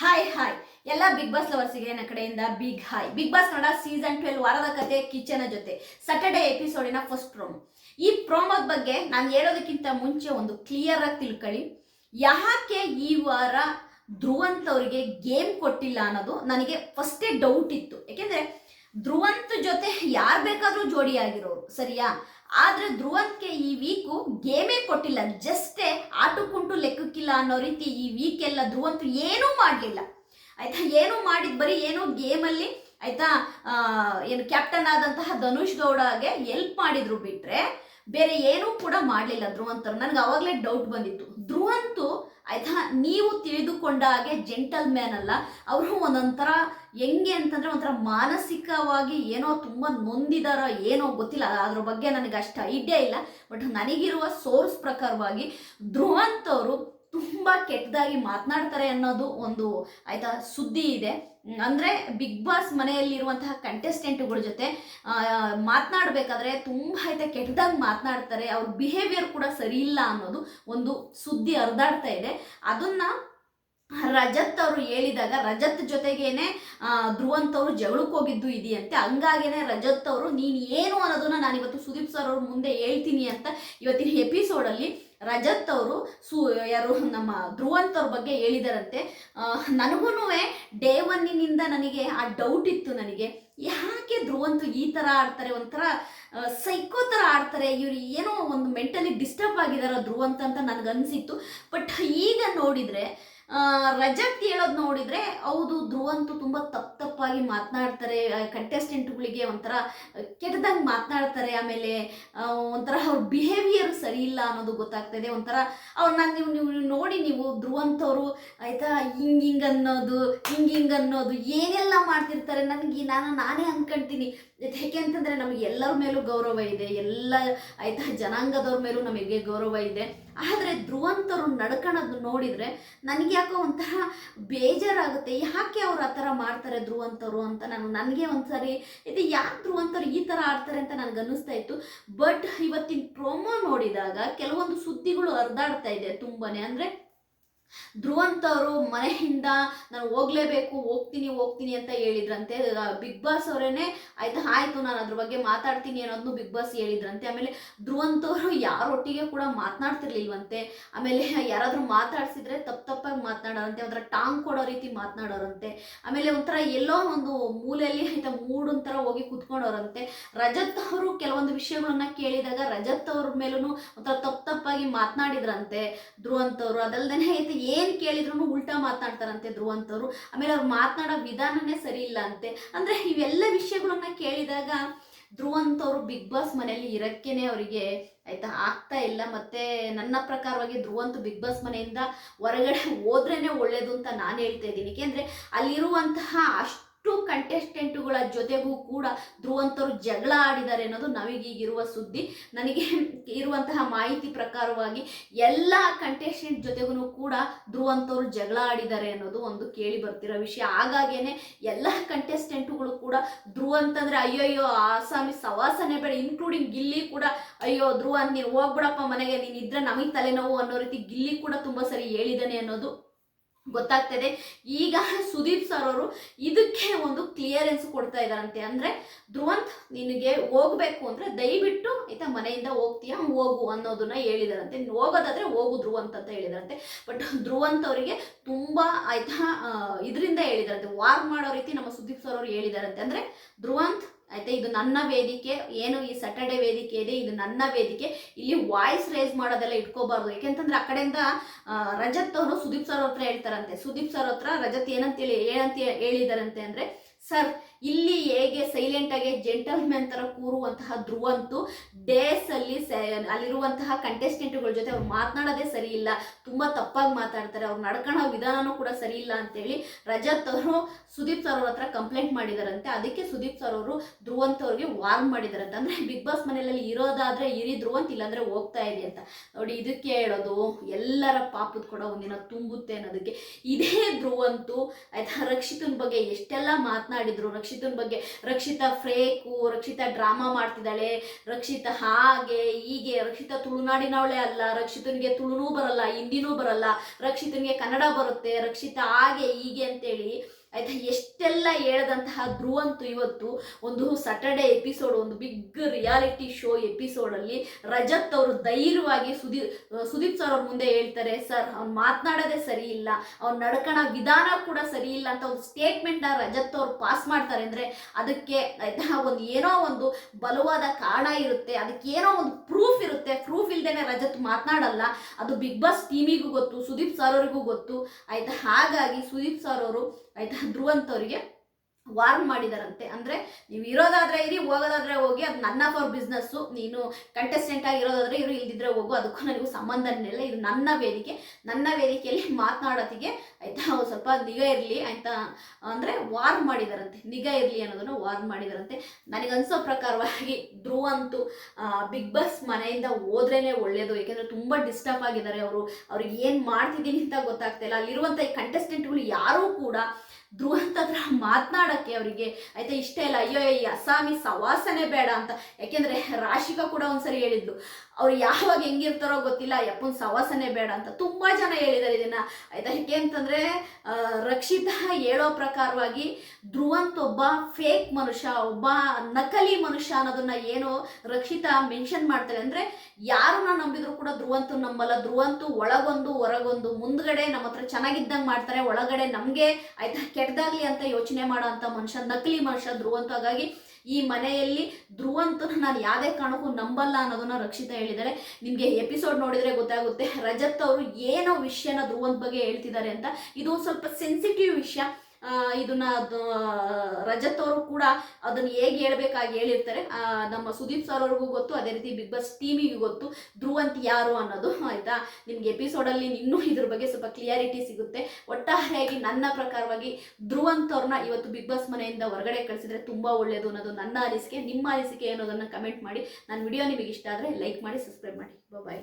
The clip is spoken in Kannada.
ಹಾಯ್ ಹಾಯ್ ಎಲ್ಲ ಬಿಗ್ ಬಾಸ್ ಲವರ್ಸಿಗೆ ನನ್ನ ಕಡೆಯಿಂದ big hi big boss Kannada season twelve ವಾರದ ಕತೆ ಕಿಚನ ಜೊತೆ. ಸಟರ್ಡೆ ಎಪಿಸೋಡಿನ ಫಸ್ಟ್ ಪ್ರೋಮೋ ಈ ಪ್ರೋಮೋದ ಬಗ್ಗೆ ನಾನು ಹೇಳೋದಕ್ಕಿಂತ ಮುಂಚೆ ಒಂದು ಕ್ಲಿಯರ್ ಆಗಿ ತಿಳ್ಕೊಳ್ಳಿ. ಯಾಕೆ ಈ ವಾರ ಧ್ರುವಂತ್ ಅವರಿಗೆ ಗೇಮ್ ಕೊಟ್ಟಿಲ್ಲ ಅನ್ನೋದು ನನಗೆ ಫಸ್ಟೇ ಡೌಟ್ ಇತ್ತು. ಯಾಕೆಂದ್ರೆ ಧ್ರುವಂತ್ ಜೊತೆ ಯಾರು ಬೇಕಾದರೂ ಜೋಡಿಯಾಗಿರೋರು ಸರಿಯಾ? ಆದ್ರೆ ಧ್ರುವಂತ್ಗೆ ಈ ವೀಕು ಗೇಮೇ ಕೊಟ್ಟಿಲ್ಲ. ಜಸ್ಟೇ ಕುಂಟು ಲೆಕ್ಕಕ್ಕಿಲ್ಲ ಅನ್ನೋ ರೀತಿ ಈ ವೀಕ್ ಎಲ್ಲ ಧ್ರುವಂತ್ ಏನೂ ಮಾಡಲಿಲ್ಲ. ಆಯ್ತಾ? ಏನು ಮಾಡಿದ್ ಬರೀ ಏನೋ ಗೇಮಲ್ಲಿ ಆಯ್ತಾ ಏನು ಕ್ಯಾಪ್ಟನ್ ಆದಂತಹ ಧನುಷ್ ಗೌಡಗೆ ಹೆಲ್ಪ್ ಮಾಡಿದ್ರು ಬಿಟ್ರೆ ಬೇರೆ ಏನೂ ಕೂಡ ಮಾಡಲಿಲ್ಲ ಧ್ರುವಂತರು. ನನಗೆ ಅವಾಗಲೇ ಡೌಟ್ ಬಂದಿತ್ತು. ಧ್ರುವಂತು ಆಯ್ತಾ, ನೀವು ತಿಳಿದುಕೊಂಡ ಹಾಗೆ ಜೆಂಟಲ್ ಮ್ಯಾನ್ ಅಲ್ಲ, ಅವರು ಒಂದೊಂಥರ ಹೆಂಗೆ ಅಂತಂದ್ರೆ ಒಂಥರ ಮಾನಸಿಕವಾಗಿ ಏನೋ ತುಂಬ ನೊಂದಿದಾರೋ ಏನೋ ಗೊತ್ತಿಲ್ಲ. ಅದ್ರ ಬಗ್ಗೆ ನನಗೆ ಅಷ್ಟು ಐಡಿಯಾ ಇಲ್ಲ. ಬಟ್ ನನಗಿರುವ ಸೋರ್ಸ್ ಪ್ರಕಾರವಾಗಿ ಧ್ರುವಂತ ಅವರು ತುಂಬ ಕೆಟ್ಟದಾಗಿ ಮಾತನಾಡ್ತಾರೆ ಅನ್ನೋದು ಒಂದು ಆಯ್ತಾ ಸುದ್ದಿ ಇದೆ. ಅಂದ್ರೆ ಬಿಗ್ ಬಾಸ್ ಮನೆಯಲ್ಲಿರುವಂತಹ ಕಂಟೆಸ್ಟೆಂಟ್ಗಳ ಜೊತೆ ಮಾತನಾಡಬೇಕಾದ್ರೆ ತುಂಬ ಆಯ್ತಾ ಕೆಟ್ಟದಾಗಿ ಮಾತನಾಡ್ತಾರೆ. ಅವ್ರ ಬಿಹೇವಿಯರ್ ಕೂಡ ಸರಿ ಇಲ್ಲ ಅನ್ನೋದು ಒಂದು ಸುದ್ದಿ ಹರಿದಾಡ್ತಾ ಇದೆ. ಅದನ್ನ ರಜತ್ ಅವರು ಹೇಳಿದಾಗ, ರಜತ್ ಜೊತೆಗೇನೆ ಧ್ರುವಂತ್ ಅವರು ಜಗಳಕ್ಕೆ ಹೋಗಿದ್ದು ಇದೆಯಂತೆ. ಹಂಗಾಗೇನೆ ರಜತ್ ಅವರು, ನೀನು ಏನು ಅನ್ನೋದನ್ನ ನಾನು ಇವತ್ತು ಸುದೀಪ್ ಸರ್ ಅವ್ರ ಮುಂದೆ ಹೇಳ್ತೀನಿ ಅಂತ ಇವತ್ತಿನ ಎಪಿಸೋಡಲ್ಲಿ ರಜತ್ ಅವರು ಸು, ಯಾರು, ನಮ್ಮ ಧ್ರುವಂತ್ ಅವ್ರ ಬಗ್ಗೆ ಹೇಳಿದಾರಂತೆ. ನನಗೂ ಡೇ ಒನ್ನಿನಿಂದ ನನಗೆ ಆ ಡೌಟ್ ಇತ್ತು ನನಗೆ. ಯಾಕೆ ಧ್ರುವಂತು ಈ ಥರ ಆಡ್ತಾರೆ, ಒಂಥರ ಸೈಕೋ ಥರ ಆಡ್ತಾರೆ, ಇವ್ರು ಏನೋ ಒಂದು ಮೆಂಟಲಿ ಡಿಸ್ಟರ್ಬ್ ಆಗಿದಾರ ಧ್ರುವಂತ ಅಂತ ನನಗನ್ಸಿತ್ತು. ಬಟ್ ಈಗ ನೋಡಿದರೆ ರಜತ್ ಹೇಳೋದು ನೋಡಿದರೆ ಹೌದು ಧ್ರುವಂತೂ ತುಂಬ ತಪ್ಪು ತಪ್ಪಾಗಿ ಮಾತನಾಡ್ತಾರೆ. ಕಂಟೆಸ್ಟೆಂಟ್ಗಳಿಗೆ ಒಂಥರ ಕೆಟ್ಟದಂಗೆ ಮಾತನಾಡ್ತಾರೆ. ಆಮೇಲೆ ಒಂಥರ ಅವ್ರ ಬಿಹೇವಿಯರ್ ಸರಿ ಇಲ್ಲ ಅನ್ನೋದು ಗೊತ್ತಾಗ್ತದೆ. ಒಂಥರ ಅವ್ರನ್ನ ನೀವು ನೀವು ನೋಡಿ ನೀವು ಧ್ರುವಂತವರು ಆಯಿತಾ, ಹಿಂಗೆ, ಹಿಂಗ್ ಅನ್ನೋದು, ಹಿಂಗ್ ಹಿಂಗ್ ಅನ್ನೋದು ಏನೆಲ್ಲ ಮಾಡ್ತಿರ್ತಾರೆ. ನನಗೆ ನಾನು, ನಾನೇ ಅನ್ಕೊಂತೀನಿ. ಯಾಕೆ ಅಂತಂದ್ರೆ ನಮಗೆ ಎಲ್ಲರ ಮೇಲೂ ಗೌರವ ಇದೆ. ಎಲ್ಲ, ಆಯಿತಾ, ಜನಾಂಗದವ್ರ ಮೇಲೂ ನಮಗೆ ಗೌರವ ಇದೆ. ಆದರೆ ಧ್ರುವಂತರು ನಡ್ಕೊಳೋದು ನೋಡಿದರೆ ನನಗೆ ಯಾಕೋ ಒಂಥರ ಬೇಜಾರಾಗುತ್ತೆ. ಯಾಕೆ ಅವ್ರು ಆ ಥರ ಮಾಡ್ತಾರೆ ಧ್ರುವಂತರು ಅಂತ ನಾನು ನನಗೆ ಒಂದ್ಸರಿ ಇದು ಯಾಕೆ ಧ್ರುವಂತರು ಈ ಥರ ಆಡ್ತಾರೆ ಅಂತ ನನಗೆ ಅನ್ನಿಸ್ತಾ ಇತ್ತು. ಬಟ್ ಇವತ್ತಿನ ಪ್ರೋಮೋ ನೋಡಿದಾಗ ಕೆಲವೊಂದು ಸುದ್ದಿಗಳು ಹರಿದಾಡ್ತಾ ಇದೆ ತುಂಬಾ ಅಂದರೆ ಧ್ರುವಂತ್ ಅವರು ಮನೆಯಿಂದ ನಾನು ಹೋಗ್ಲೇಬೇಕು, ಹೋಗ್ತೀನಿ ಹೋಗ್ತೀನಿ ಅಂತ ಹೇಳಿದ್ರಂತೆ. ಬಿಗ್ ಬಾಸ್ ಅವರೇನೆ, ಆಯ್ತಾ, ಆಯ್ತು, ನಾನು ಅದ್ರ ಬಗ್ಗೆ ಮಾತಾಡ್ತೀನಿ ಅನ್ನೋದನ್ನು ಬಿಗ್ ಬಾಸ್ ಹೇಳಿದ್ರಂತೆ. ಆಮೇಲೆ ಧ್ರುವಂತ್ ಅವರು ಯಾರೊಟ್ಟಿಗೆ ಕೂಡ ಮಾತನಾಡ್ತಿರ್ಲಿಲ್ವಂತೆ. ಆಮೇಲೆ ಯಾರಾದರೂ ಮಾತಾಡ್ಸಿದ್ರೆ ತಪ್ಪು ತಪ್ಪಾಗಿ ಮಾತನಾಡೋರಂತೆ, ಒಂಥರ ಟಾಂಗ್ ಕೊಡೋ ರೀತಿ ಮಾತನಾಡೋರಂತೆ. ಆಮೇಲೆ ಒಂಥರ ಎಲ್ಲೋ ಒಂದು ಮೂಲೆಯಲ್ಲಿ ಆಯ್ತಾ ಮೂಡೊಂಥರ ಹೋಗಿ ಕುತ್ಕೊಂಡವರಂತೆ ರಜತ್ ಅವರು ಕೆಲವೊಂದು ವಿಷಯಗಳನ್ನ ಕೇಳಿದಾಗ ರಜತ್ ಅವ್ರ ಮೇಲೂ ಒಂಥರ ತಪ್ಪು ತಪ್ಪಾಗಿ ಮಾತನಾಡಿದ್ರಂತೆ. ಧ್ರುವಂತ್ ಅವರು ಅದಲ್ದೇನೆ ಆಯ್ತು ಏನು ಕೇಳಿದ್ರು ಉಲ್ಟಾ ಮಾತನಾಡ್ತಾರಂತೆ ಧ್ರುವಂತವ್ರು. ಆಮೇಲೆ ಅವ್ರು ಮಾತನಾಡೋ ವಿಧಾನನೇ ಸರಿ ಇಲ್ಲ ಅಂತೆ. ಅಂದರೆ ಇವೆಲ್ಲ ವಿಷಯಗಳನ್ನ ಕೇಳಿದಾಗ ಧ್ರುವಂತವ್ರು ಬಿಗ್ ಬಾಸ್ ಮನೆಯಲ್ಲಿ ಇರಕ್ಕೇನೆ ಅವರಿಗೆ ಆಯ್ತಾ ಆಗ್ತಾ ಇಲ್ಲ. ಮತ್ತೆ ನನ್ನ ಪ್ರಕಾರವಾಗಿ ಧ್ರುವಂತ ಬಿಗ್ ಬಾಸ್ ಮನೆಯಿಂದ ಹೊರಗಡೆ ಹೋದ್ರೇನೆ ಒಳ್ಳೇದು ಅಂತ ನಾನು ಹೇಳ್ತಾ ಇದ್ದೀನಿ. ಏಕೆಂದರೆ ಅಲ್ಲಿರುವಂತಹ ಅಷ್ಟು ಕಂಟೆಸ್ಟೆಂಟುಗಳ ಜೊತೆಗೂ ಕೂಡ ಧ್ರುವಂತರು ಜಗಳ ಆಡಿದ್ದಾರೆ ಅನ್ನೋದು ನಮಗೀಗಿರುವ ಸುದ್ದಿ. ನನಗೆ ಇರುವಂತಹ ಮಾಹಿತಿ ಪ್ರಕಾರವಾಗಿ ಎಲ್ಲ ಕಂಟೆಸ್ಟೆಂಟ್ ಜೊತೆಗೂ ಕೂಡ ಧ್ರುವಂತರು ಜಗಳ ಆಡಿದ್ದಾರೆ ಅನ್ನೋದು ಒಂದು ಕೇಳಿ ಬರ್ತಿರೋ ವಿಷಯ. ಹಾಗಾಗೇನೆ ಎಲ್ಲ ಕಂಟೆಸ್ಟೆಂಟುಗಳು ಕೂಡ ಧ್ರುವ ಅಂತಂದ್ರೆ ಅಯ್ಯಯ್ಯೋ, ಆಸಾಮಿ ಸವಾಸನೆ ಬೇಡ ಇನ್ಕ್ಲೂಡಿಂಗ್ ಗಿಲ್ಲಿ ಕೂಡ ಅಯ್ಯೋ ಧ್ರುವ ನೀನು ಹೋಗ್ಬಿಡಪ್ಪ ಮನೆಗೆ, ನೀನು ಇದ್ರೆ ನಮಗೆ ತಲೆನೋವು ಅನ್ನೋ ರೀತಿ ಗಿಲ್ಲಿ ಕೂಡ ತುಂಬ ಸರಿ ಹೇಳಿದ್ದಾನೆ ಅನ್ನೋದು ಗೊತ್ತಾಗ್ತದೆ. ಈಗ ಸುದೀಪ್ ಸರ್ ಅವರು ಇದಕ್ಕೆ ಒಂದು ಕ್ಲಿಯರೆನ್ಸ್ ಕೊಡ್ತಾ ಇದ್ದಾರಂತೆ ಅಂದ್ರೆ ಧ್ರುವಂತ್ ನಿನಗೆ ಹೋಗ್ಬೇಕು ಅಂದ್ರೆ ದಯವಿಟ್ಟು ಆಯ್ತಾ ಮನೆಯಿಂದ ಹೋಗ್ತೀಯಾ? ಹೋಗು ಅನ್ನೋದನ್ನ ಹೇಳಿದಾರಂತೆ. ಹೋಗೋದಾದ್ರೆ ಹೋಗು ಧ್ರುವಂತ್ ಅಂತ ಹೇಳಿದಾರಂತೆ. ಬಟ್ ಧ್ರುವಂತ್ ಅವರಿಗೆ ತುಂಬಾ ಆಯ್ತಾ ಇದರಿಂದ ಹೇಳಿದಾರಂತೆ. ವಾರ್ ಮಾಡೋ ರೀತಿ ನಮ್ಮ ಸುದೀಪ್ ಸರ್ ಅವರು ಹೇಳಿದಾರಂತೆ. ಅಂದ್ರೆ ಧ್ರುವಂತ್ ಆಯ್ತಾ? ಇದು ನನ್ನ ವೇದಿಕೆ, ಏನು ಈ ಸ್ಯಾಟರ್ಡೆ ವೇದಿಕೆ ಇದೆ, ಇದು ನನ್ನ ವೇದಿಕೆ. ಇಲ್ಲಿ ವಾಯ್ಸ್ ರೇಸ್ ಮಾಡೋದೆಲ್ಲ ಇಟ್ಕೋಬಾರ್ದು. ಯಾಕೆಂತಂದ್ರೆ ಆ ಕಡೆಯಿಂದ ರಜತ್ ಅವರು ಸುದೀಪ್ ಸರ್ ಹತ್ರ ಹೇಳ್ತಾರಂತೆ. ಸುದೀಪ್ ಸರ್ ಹತ್ರ ರಜತ್ ಏನಂತೇಳಿ, ಏನಂತ ಹೇಳಿದಾರಂತೆ ಅಂದ್ರೆ ಸರ್, ಇಲ್ಲಿ ಹೇಗೆ ಸೈಲೆಂಟ್ ಆಗಿ ಜೆಂಟಲ್ ಮ್ಯಾನ್ ತರ ಕೂರುವಂತಹ ಧ್ರುವಂತು ಡೇಸ್ ಅಲ್ಲಿ ಅಲ್ಲಿರುವಂತಹ ಕಂಟೆಸ್ಟೆಂಟ್ಗಳ ಜೊತೆ ಅವ್ರು ಮಾತನಾಡೋದೇ ಸರಿ ಇಲ್ಲ. ತುಂಬಾ ತಪ್ಪಾಗಿ ಮಾತಾಡ್ತಾರೆ. ಅವ್ರು ನಡ್ಕೊಳ್ಳೋ ವಿಧಾನನೂ ಕೂಡ ಸರಿ ಇಲ್ಲ ಅಂತೇಳಿ ರಜತ್ ಅವರು ಸುದೀಪ್ ಸರ್ ಅವ್ರ ಹತ್ರ ಕಂಪ್ಲೇಂಟ್ ಮಾಡಿದಾರಂತೆ. ಅದಕ್ಕೆ ಸುದೀಪ್ ಸರ್ ಅವರು ಧ್ರುವಂತ ಅವ್ರಿಗೆ ವಾರ್ನ್ ಮಾಡಿದಾರಂತೆ. ಅಂದ್ರೆ ಬಿಗ್ ಬಾಸ್ ಮನೆಯಲ್ಲಿ ಇರೋದಾದ್ರೆ ಇರಿ ಧ್ರುವಂತ, ಇಲ್ಲಾಂದ್ರೆ ಹೋಗ್ತಾ ಇದೆ ಅಂತ. ನೋಡಿ, ಇದಕ್ಕೆ ಹೇಳೋದು ಎಲ್ಲರ ಪಾಪದ ಕೂಡ ಒಂದಿನ ತುಂಬುತ್ತೆ ಅನ್ನೋದಕ್ಕೆ. ಇದೇ ಧ್ರುವಂತು ಆಯ್ತಾ, ರಕ್ಷಿತನ ಬಗ್ಗೆ ಎಷ್ಟೆಲ್ಲ ಮಾತನಾಡ ಮಾತನಾಡಿದ್ರು. ರಕ್ಷಿತನ ಬಗ್ಗೆ, ರಕ್ಷಿತಾ ಫ್ರೇಕು ರಕ್ಷಿತಾ ಡ್ರಾಮಾ ಮಾಡ್ತಿದ್ದಾಳೆ, ರಕ್ಷಿತಾ ಹಾಗೆ, ಹೀಗೆ, ರಕ್ಷಿತಾ ತುಳುನಾಡಿನವಳೆ ಅಲ್ಲ, ರಕ್ಷಿತನಿಗೆ ತುಳುನೂ ಬರಲ್ಲ, ಹಿಂದಿನೂ ಬರಲ್ಲ, ರಕ್ಷಿತನಿಗೆ ಕನ್ನಡ ಬರುತ್ತೆ, ರಕ್ಷಿತಾ ಹಾಗೆ, ಹೀಗೆ ಅಂತೇಳಿ ಆಯ್ತಾ, ಎಷ್ಟೆಲ್ಲ ಹೇಳದಂತಹ ಧ್ರುವಂತು ಇವತ್ತು ಒಂದು ಸ್ಯಾಟರ್ಡೆ ಎಪಿಸೋಡ್ ಒಂದು ಬಿಗ್ ರಿಯಾಲಿಟಿ ಶೋ ಎಪಿಸೋಡಲ್ಲಿ ರಜತ್ ಅವರು ಧೈರ್ಯವಾಗಿ ಸುದೀಪ್ ಸುದೀಪ್ ಸರ್ ಅವ್ರ ಮುಂದೆ ಹೇಳ್ತಾರೆ, ಸರ್, ಅವ್ನು ಮಾತನಾಡೋದೇ ಸರಿ ಇಲ್ಲ. ಅವ್ನು ನಡ್ಕಣ ವಿಧಾನ ಕೂಡ ಸರಿ ಇಲ್ಲ ಅಂತ ಒಂದು ಸ್ಟೇಟ್ಮೆಂಟ್ನ ರಜತ್ ಅವ್ರು ಪಾಸ್ ಮಾಡ್ತಾರೆ ಅಂದರೆ ಅದಕ್ಕೆ ಆಯ್ತಾ, ಒಂದು ಏನೋ ಒಂದು ಬಲವಾದ ಕಾರಣ ಇರುತ್ತೆ. ಅದಕ್ಕೆ ಏನೋ ಒಂದು ಪ್ರೂಫ್ ಇಲ್ದೇನೆ ರಜತ್ ಮಾತನಾಡಲ್ಲ. ಅದು ಬಿಗ್ ಬಾಸ್ ಟೀಮಿಗೂ ಗೊತ್ತು, ಸುದೀಪ್ ಸರ್ ಅವರಿಗೂ ಗೊತ್ತು. ಆಯ್ತಾ? ಹಾಗಾಗಿ ಸುದೀಪ್ ಸರ್ ಅವರು, ಆಯ್ತಾ, ಧ್ರುವಂತ್ ಅವರಿಗೆ ವಾರ್ನ್ ಮಾಡಿದಾರಂತೆ. ಅಂದ್ರೆ ನೀವು ಇರೋದಾದ್ರೆ ಇರಿ, ಹೋಗೋದಾದ್ರೆ ಹೋಗಿ, ಅದು ನನ್ನ ಫಾರ್ ಬಿಸ್ನೆಸ್ಸು ನೀನು ಕಂಟೆಸ್ಟೆಂಟ್ ಆಗಿ ಇರೋದಾದ್ರೆ ಇರು, ಇಲ್ದಿದ್ರೆ ಹೋಗು, ಅದಕ್ಕೂ ನನಗೂ ಸಂಬಂಧನೇ ಇಲ್ಲ. ಇದು ನನ್ನ ವೇದಿಕೆ. ನನ್ನ ವೇದಿಕೆಯಲ್ಲಿ ಮಾತನಾಡೋದಿಗೆ ಆಯಿತಾ ಸ್ವಲ್ಪ ನಿಗ ಇರಲಿ ಅಂತ ಅಂದ್ರೆ ವಾರ್ನ್ ಮಾಡಿದಾರಂತೆ. ನಿಗಾ ಇರಲಿ ಅನ್ನೋದನ್ನು ವಾರ್ನ್ ಮಾಡಿದಾರಂತೆ. ನನಗನ್ಸೋ ಪ್ರಕಾರವಾಗಿ ಧ್ರುವ ಅಂತೂ ಬಿಗ್ ಬಾಸ್ ಮನೆಯಿಂದ ಹೋದ್ರೇನೆ ಒಳ್ಳೆಯದು ಯಾಕಂದ್ರೆ ತುಂಬಾ ಡಿಸ್ಟರ್ಬ್ ಆಗಿದ್ದಾರೆ ಅವರು. ಅವ್ರಿಗೆ ಏನು ಮಾಡ್ತಿದ್ದೀನಿ ಅಂತ ಗೊತ್ತಾಗ್ತಾ ಇಲ್ಲ. ಅಲ್ಲಿರುವಂಥ ಈ ಕಂಟೆಸ್ಟೆಂಟ್ಗಳು ಯಾರೂ ಕೂಡ ಧ್ರುವಂತ ಹತ್ರ ಮಾತನಾಡಕ್ಕೆ ಅವರಿಗೆ, ಆಯ್ತಾ, ಇಷ್ಟ ಇಲ್ಲ ಅಯ್ಯೋ, ಈ ಅಸಾಮಿ ಸವಾಸನೆ ಬೇಡ ಅಂತ. ಯಾಕೆಂದ್ರೆ ರಾಶಿಕಾ ಕೂಡ ಒಂದ್ಸರಿ ಹೇಳಿದ್ಲು. ಅವ್ರು ಯಾವಾಗ ಹೆಂಗಿರ್ತಾರೋ ಗೊತ್ತಿಲ್ಲ, ಯಪ್ಪನ್, ಸವಾಸನೆ ಬೇಡ ಅಂತ ತುಂಬಾ ಜನ ಹೇಳಿದ್ದಾರೆ ಇದನ್ನ. ಆಯ್ತಾ, ಯಾಕೆ ಅಂತಂದ್ರೆ ರಕ್ಷಿತ ರಕ್ಷಿತಾ ಹೇಳೋ ಪ್ರಕಾರವಾಗಿ ಧ್ರುವಂತ ಒಬ್ಬ ಫೇಕ್ ಮನುಷ್ಯ, ಒಬ್ಬ ನಕಲಿ ಮನುಷ್ಯ ಅನ್ನೋದನ್ನ ಏನೋ ರಕ್ಷಿತಾ ಮೆನ್ಷನ್ ಮಾಡ್ತಾರೆ ಅಂದ್ರೆ ಯಾರನ್ನ ನಂಬಿದ್ರು ಕೂಡ ಧ್ರುವಂತು ನಂಬಲ್ಲ. ಧ್ರುವಂತು ಒಳಗೊಂದು, ಹೊರಗೊಂದು, ಮುಂದ್ಗಡೆ ನಮ್ಮ ಹತ್ರ ಚೆನ್ನಾಗಿದ್ದಂಗೆ ಮಾಡ್ತಾರೆ, ಒಳಗಡೆ ನಮಗೆ, ಆಯ್ತಾ ಕೆಟ್ಟದಾಗ್ಲಿ ಅಂತ ಯೋಚನೆ ಮಾಡೋ ಅಂತ ಮನುಷ್ಯ, ನಕಲಿ ಮನುಷ್ಯ, ಧ್ರುವಂತ. ಹಾಗಾಗಿ ಈ ಮನೆಯಲ್ಲಿ ಧ್ರುವಂತನ ನಾನು ಯಾವುದೇ ಕಾರಣಕ್ಕೂ ನಂಬಲ್ಲ ಅನ್ನೋದನ್ನ ರಕ್ಷಿತಾ ಹೇಳಿದ್ದಾರೆ. ನಿಮಗೆ ಎಪಿಸೋಡ್ ನೋಡಿದ್ರೆ ಗೊತ್ತಾಗುತ್ತೆ. ರಜತ್ ಅವರು ಏನೋ ವಿಷಯನ ಧ್ರುವಂತ ಬಗ್ಗೆ ಹೇಳ್ತಿದ್ದಾರೆ ಅಂತ. ಇದು ಸ್ವಲ್ಪ ಸೆನ್ಸಿಟಿವ್ ವಿಷಯ. ಇದನ್ನ ರಜತ್ವರು ಕೂಡ ಅದನ್ನ ಹೇಗೆ ಹೇಳ್ಬೇಕಾಗಿ ಹೇಳಿರ್ತಾರೆ. ನಮ್ಮ ಸುದೀಪ್ ಸರ್ ಅವ್ರಿಗೂ ಗೊತ್ತು, ಅದೇ ರೀತಿ ಬಿಗ್ ಬಾಸ್ ಟೀಮಿಗೂ ಗೊತ್ತು. ಧ್ರುವಂತ್ ಯಾರು ಅನ್ನೋದು, ಆಯ್ತಾ? ನಿಮ್ಗೆ ಎಪಿಸೋಡಲ್ಲಿ ಇನ್ನೂ ಇದ್ರ ಬಗ್ಗೆ ಸ್ವಲ್ಪ ಕ್ಲಿಯಾರಿಟಿ ಸಿಗುತ್ತೆ. ಒಟ್ಟಾರೆಯಾಗಿ ನನ್ನ ಪ್ರಕಾರವಾಗಿ ಧ್ರುವಂತ್ ಅವ್ರನ್ನ ಇವತ್ತು ಬಿಗ್ ಬಾಸ್ ಮನೆಯಿಂದ ಹೊರಗಡೆ ಕಳಿಸಿದ್ರೆ ತುಂಬಾ ಒಳ್ಳೇದು ಅನ್ನೋದು ನನ್ನ ಅನಿಸಿಕೆ. ನಿಮ್ಮ ಅನಿಸಿಕೆ ಅನ್ನೋದನ್ನ ಕಮೆಂಟ್ ಮಾಡಿ. ನನ್ನ ವಿಡಿಯೋ ನಿಮಗೆ ಇಷ್ಟ ಆದರೆ ಲೈಕ್ ಮಾಡಿ ಸಬ್ಸ್ಕ್ರೈಬ್ ಮಾಡಿ. ಬಾಯ್